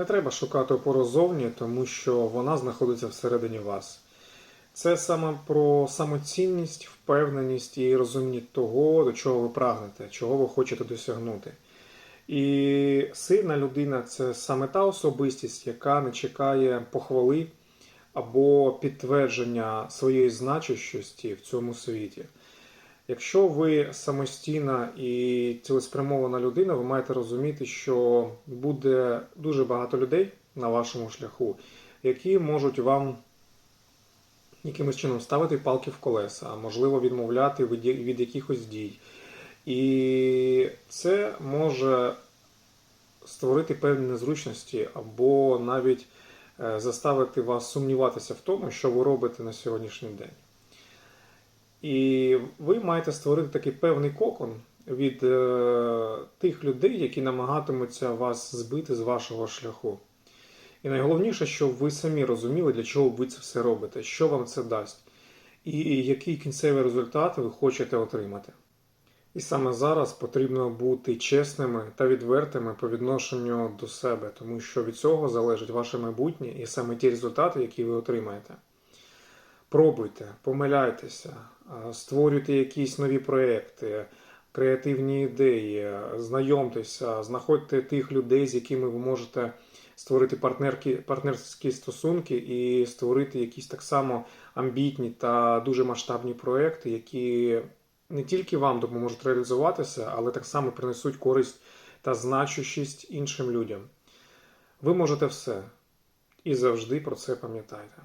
Не треба шукати опору зовні, тому що вона знаходиться всередині вас. Це саме про самоцінність, впевненість і розуміння того, до чого ви прагнете, чого ви хочете досягнути. І сильна людина це саме та особистість, яка не чекає похвали або підтвердження своєї значущості в цьому світі. Якщо ви самостійна і цілеспрямована людина, ви маєте розуміти, що буде дуже багато людей на вашому шляху, які можуть вам якимось чином ставити палки в колеса, а можливо відмовляти від, якихось дій. І це може створити певні незручності або навіть е, заставити вас сумніватися в тому, що ви робите на сьогоднішній день. І ви маєте створити такий певний кокон від е, тих людей, які намагатимуться вас збити з вашого шляху. І найголовніше, щоб ви самі розуміли, для чого ви це все робите, що вам це дасть, і який кінцевий результат ви хочете отримати. І саме зараз потрібно бути чесними та відвертими по відношенню до себе, тому що від цього залежить ваше майбутнє і саме ті результати, які ви отримаєте. Пробуйте, помиляйтеся, створюйте якісь нові проекти, креативні ідеї, знайомтеся, знаходьте тих людей, з якими ви можете створити партнерки, партнерські стосунки і створити якісь так само амбітні та дуже масштабні проекти, які не тільки вам допоможуть реалізуватися, але так само принесуть користь та значущість іншим людям. Ви можете все і завжди про це пам'ятайте.